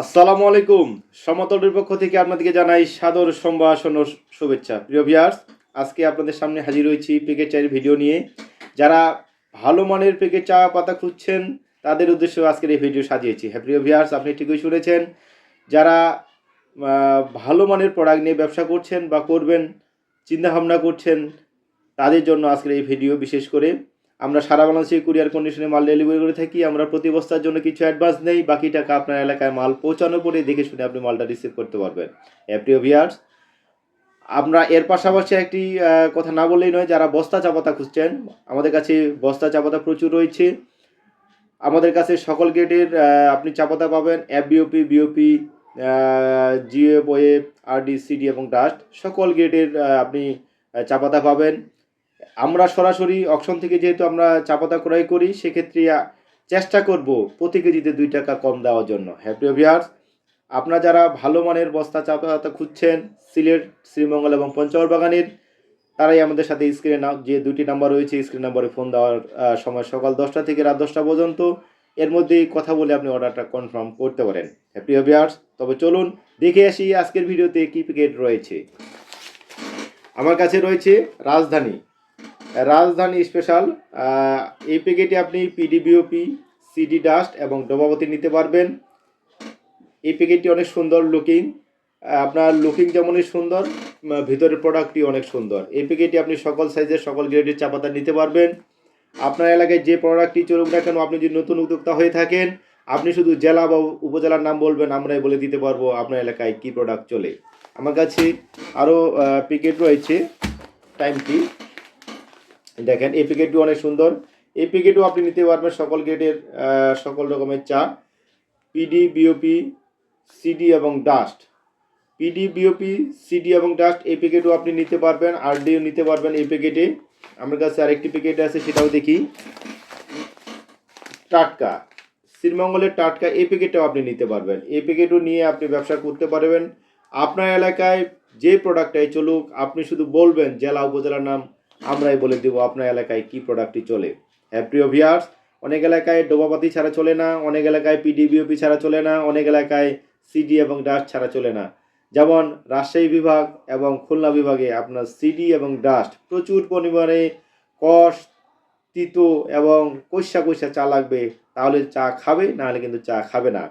আসসালামু আলাইকুম। সমতলের পক্ষ থেকে আপনাদেরকে জানাই সাদর সম্ভাষণ ও শুভেচ্ছা। প্রিয় ভিয়ার্স আজকে আপনাদের সামনে হাজির হয়েছি পেকেট চায়ের ভিডিও নিয়ে। যারা ভালো মানের পেকেট চা পাতা খুঁজছেন, তাদের উদ্দেশ্যে আজকের এই ভিডিও সাজিয়েছি। হ্যাঁ প্রিয় ভিয়ার্স আপনি ঠিকই শুনেছেন, যারা ভালো মানের প্রোডাক্ট নিয়ে ব্যবসা করছেন বা করবেন, চিন্তাভাবনা করছেন, তাদের জন্য আজকের এই ভিডিও বিশেষ করে আমরা সারা বাংলাদেশে কুরিয়ার কন্ডিশনে মাল ডেলিভারি করে থাকি আমরা প্রতি বস্তার জন্য কিছু অ্যাডভান্স নেই বাকি টাকা আপনার এলাকায় মাল পৌঁছানোর পরে দেখে শুনে আপনি মালটা রিসিভ করতে পারবেন। হ্যাঁ, প্রিয় ভিয়ার্স আমরা এর পাশাপাশি একটি কথা না বললেই নয় যারা বস্তা চাপাতা খুঁজছেন আমাদের কাছে বস্তা চাপাতা প্রচুর রয়েছে। আমাদের কাছে সকল গ্রেডের আপনি চাপাতা পাবেন এফ বিওপি বিওপি জিএফ ওয়েব আরডি সিডি এবং ডাস্ট সকল গ্রেডের আপনি চাপাতা পাবেন। আমরা সরাসরি অকশন থেকে যেহেতু আমরা চাপাতা ক্রয় করি, সেক্ষেত্রে চেষ্টা করব প্রতি কেজিতে দুই টাকা কম দেওয়ার জন্য। হ্যাপি ভিয়ার্স আপনারা যারা ভালো মানের বস্তা চাপাতা খুঁজছেন, সিলেট, শ্রীমঙ্গল এবং পঞ্চগড় বাগানের, তারাই আমাদের সাথে স্ক্রিনে নাম যে দুটি নাম্বার রয়েছে স্ক্রিন নাম্বারে ফোন দেওয়ার সময় সকাল দশটা থেকে রাত দশটা পর্যন্ত। এর মধ্যেই কথা বলে আপনি অর্ডারটা কনফার্ম করতে পারেন। হ্যাপি ভিয়ার্স তবে চলুন দেখে আসি আজকের ভিডিওতে কী প্যাকেট রয়েছে। আমার কাছে রয়েছে রাজধানী। রাজধানী স্পেশাল এই প্যাকেটে আপনি পিডিবিওপি সিডি ডাস্ট এবং ডোবাবতী নিতে পারবেন। এই প্যাকেটটি অনেক সুন্দর লুকিং আপনার লুকিং যেমনই সুন্দর ভিতরের প্রোডাক্টটি অনেক সুন্দর। এই প্যাকেটটি আপনি সকল সাইজের সকল গ্রেডের চাপাতা নিতে পারবেন। আপনার এলাকায় যে প্রোডাক্টটি চলুক না কেন, আপনি যদি নতুন উদ্যোক্তা হয়ে থাকেন, আপনি শুধু জেলা বা উপজেলার নাম বলবেন, আমরাই বলে দিতে পারব আপনার এলাকায় কী প্রোডাক্ট চলে। আমার কাছে আরও প্যাকেট রয়েছে টাইমটি দেখেন এই প্যাকেটটি অনেক সুন্দর। এই প্যাকেটও আপনি নিতে পারবেন সকল আহ, সকল রকমের চা। পিডি বিওপি সিডি এবং ডাস্ট পিডি বিওপি সিডি এবং ডাস্ট এই প্যাকেটও আপনি নিতে পারবেন। আরডিও নিতে পারবেন এই প্যাকেটে আমার কাছে আরেকটি প্যাকেট আছে সেটাও দেখি। টাটকা। শ্রীমঙ্গলের টাটকা এই প্যাকেটটাও আপনি নিতে পারবেন। এই প্যাকেটও নিয়ে আপনি ব্যবসা করতে পারবেন। আপনার এলাকায় যে প্রোডাক্টটাই চলুক আপনি শুধু বলবেন জেলা উপজেলার নাম আমরাই বলে দেবো আপনার এলাকায় কি প্রোডাক্টটি চলে। হ্যাঁ প্রিয় ভিয়ার্স অনেক এলাকায় ডোবাপাতি ছাড়া চলে না, অনেক এলাকায় পিডিবিওপি ছাড়া চলে না, অনেক এলাকায় সিডি এবং ডাস্ট ছাড়া চলে না। যেমন রাজশাহী বিভাগ এবং খুলনা বিভাগে আপনার সিডি এবং ডাস্ট প্রচুর পরিমাণে কষ, তিতো এবং কষা কষা চা লাগবে, তাহলে চা খাবে, নাহলে কিন্তু চা খাবে না।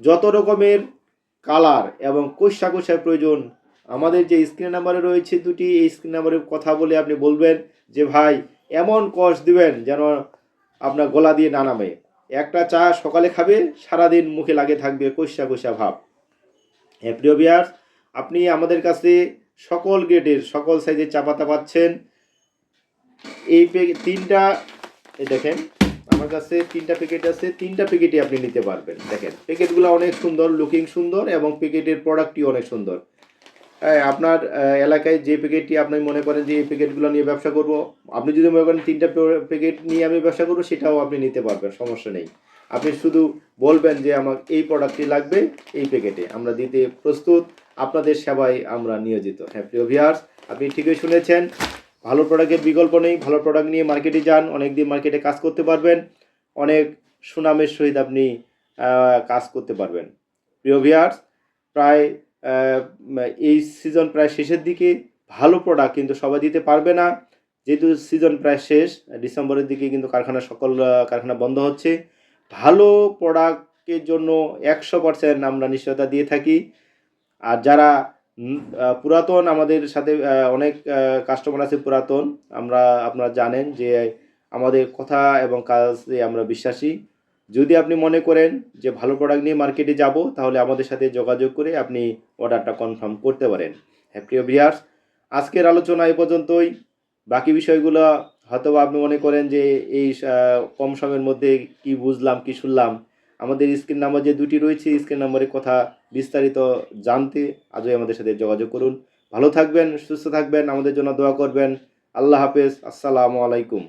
যত রকমের কালার এবং কষা কষার প্রয়োজন আমাদের যে স্ক্রিন নাম্বারে রয়েছে দুটি, এই স্ক্রিন নাম্বারে কথা বলে আপনি বলবেন যে, ভাই, এমন কষ দিবেন যেন আপনার গলা দিয়ে না নামে। একটা চা সকালে খাবে, সারাদিন মুখে লাগে থাকবে, কষা কষা ভাব। হ্যাঁ প্রিয় বিয়ার্স আপনি আমাদের কাছে সকল গ্রেডের সকল সাইজের চা পাতা পাচ্ছেন। এই তিনটা দেখেন, আমার কাছে তিনটা প্যাকেট আছে, তিনটা প্যাকেটই আপনি নিতে পারবেন। দেখেন প্যাকেটগুলো অনেক সুন্দর লুকিং সুন্দর এবং প্যাকেটের প্রোডাক্টটি অনেক সুন্দর। আপনার এলাকায় যে প্যাকেটটি আপনি মনে করেন যে এই প্যাকেটগুলো নিয়ে ব্যবসা করব, আপনি যদি মনে করেন তিনটা প্যাকেট নিয়ে আমি ব্যবসা করব, সেটাও আপনি নিতে পারবেন, সমস্যা নেই। আপনি শুধু বলবেন যে আমার এই প্রোডাক্টটি লাগবে এই প্যাকেটে আমরা দিতে প্রস্তুত, আপনাদের সেবায় আমরা নিয়োজিত। হ্যাঁ প্রিয় ভিয়ার্স আপনি ঠিকই শুনেছেন, ভালো প্রোডাক্টের বিকল্প নেই, ভালো প্রোডাক্ট নিয়ে মার্কেটে যান অনেক দিন মার্কেটে কাজ করতে পারবেন, অনেক সুনামের সহিত আপনি কাজ করতে পারবেন। প্রিয় ভিয়ার্স প্রায় এই সিজন প্রায় শেষের দিকে ভালো প্রোডাক্ট কিন্তু সবাই দিতে পারবে না। যেহেতু সিজন প্রায় শেষ, ডিসেম্বরের দিকে কিন্তু কারখানা সকল কারখানা বন্ধ হচ্ছে। ভালো প্রোডাক্টের জন্য একশো পার্সেন্ট আমরা নিশ্চয়তা দিয়ে থাকি। আর যারা পুরাতন আমাদের সাথে অনেক কাস্টমার আছে পুরাতন, আমরা, আপনারা জানেন যে আমাদের কথা এবং কাজে আমরা বিশ্বাসী। যদি আপনি মনে করেন যে ভালো প্রোডাক্ট নিয়ে মার্কেটে যাব, তাহলে আমাদের সাথে যোগাযোগ করে আপনি অর্ডারটা কনফার্ম করতে পারেন। হ্যাঁ প্রিয় ভিয়ার্স আজকের আলোচনা এ পর্যন্তই। বাকি বিষয়গুলো হয়তো আপনি মনে করেন যে এই কম সময়ের মধ্যে কি বুঝলাম, কি শুনলাম। আমাদের স্ক্রিন নাম্বার যে দুটি রয়েছে, স্ক্রিন নাম্বারের কথা বিস্তারিত জানতে আজই আমাদের সাথে যোগাযোগ করুন। ভালো থাকবেন, সুস্থ থাকবেন, আমাদের জন্য দোয়া করবেন। আল্লাহ হাফেজ, আসসালামু আলাইকুম।